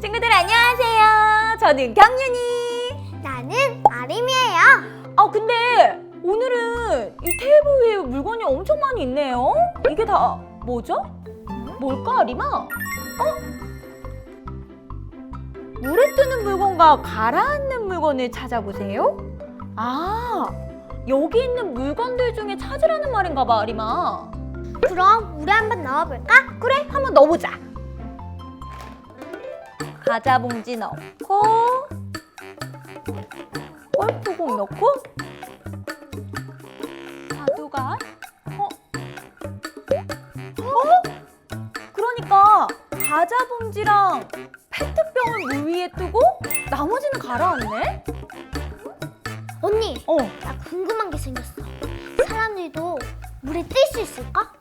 친구들 안녕하세요. 저는 경윤이. 나는 아림이에요. 아 근데 오늘은 이 테이블 위에 물건이 엄청 많이 있네요. 이게 다 뭐죠? 뭘까 아리마? 어? 물에 뜨는 물건과 가라앉는 물건을 찾아보세요. 아 여기 있는 물건들 중에 찾으라는 말인가 봐 아리마. 그럼 우리 한번 넣어볼까? 그래 한번 넣어보자. 과자 봉지 넣고 골프공 넣고 자두가 어? 어? 그러니까 과자 봉지랑 페트병을 물 위에 뜨고 나머지는 가라앉네? 언니, 어 나 궁금한 게 생겼어. 사람들도 물에 뜰수 있을까?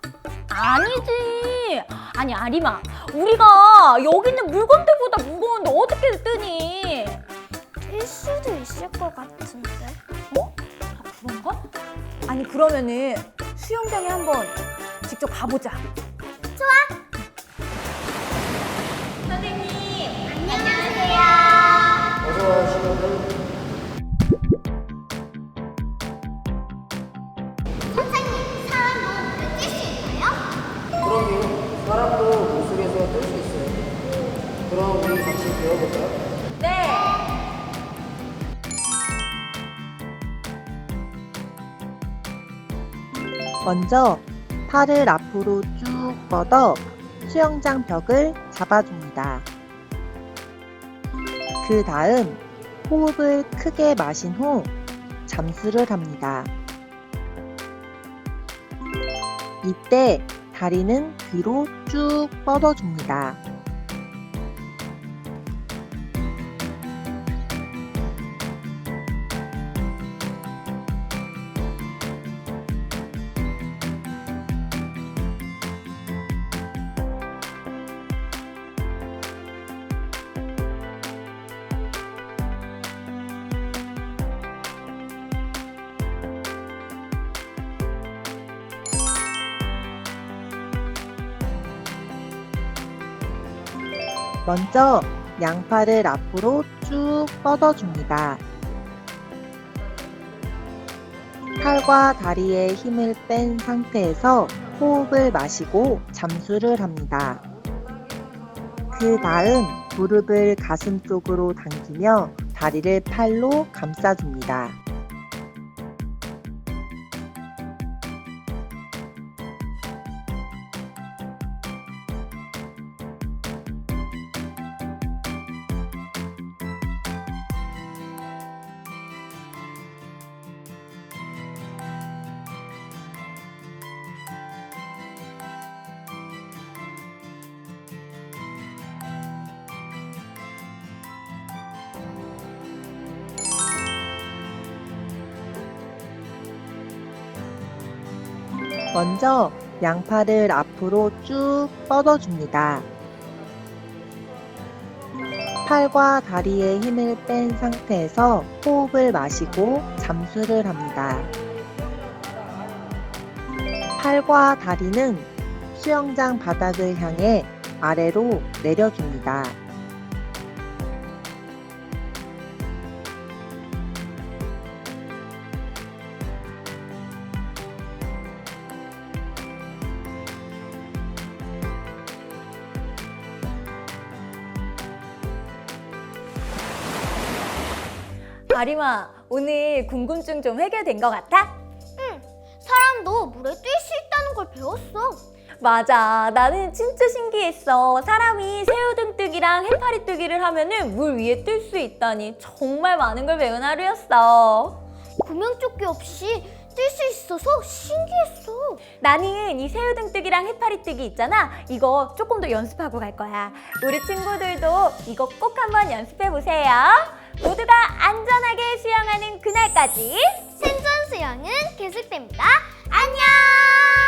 아니지 아니 아리마 우리가 여기 있는 물건들보다 무거운데 어떻게 뜨니? 뜰 수도 있을 것 같은데. 어? 아, 그런가? 아니 그러면은 수영장에 한번 직접 가보자. 좋아. 선생님. 안녕하세요. 어서와 친구들 먼저 팔을 앞으로 쭉 뻗어 수영장 벽을 잡아줍니다. 그 다음 호흡을 크게 마신 후 잠수를 합니다. 이때 다리는 뒤로 쭉 뻗어줍니다. 먼저 양팔을 앞으로 쭉 뻗어줍니다. 팔과 다리에 힘을 뺀 상태에서 호흡을 마시고 잠수를 합니다. 그 다음 무릎을 가슴 쪽으로 당기며 다리를 팔로 감싸줍니다. 먼저 양팔을 앞으로 쭉 뻗어줍니다. 팔과 다리에 힘을 뺀 상태에서 호흡을 마시고 잠수를 합니다. 팔과 다리는 수영장 바닥을 향해 아래로 내려줍니다. 아리마 오늘 궁금증 좀 해결된 것 같아? 응. 사람도 물에 뜰수 있다는 걸 배웠어. 맞아. 나는 진짜 신기했어. 사람이 새우등뜨기랑 해파리뜨기를 하면은 물 위에 뜰 수 있다니 정말 많은 걸 배운 하루였어. 구명조끼 없이 뜰 수 있어서 신기했어. 나는 이 새우등뜨기랑 해파리뜨기 있잖아. 이거 조금 더 연습하고 갈 거야. 우리 친구들도 이거 꼭 한번 연습해 보세요. 모두가 안전하게 수영하는 그날까지 생존 수영은 계속됩니다. 안녕!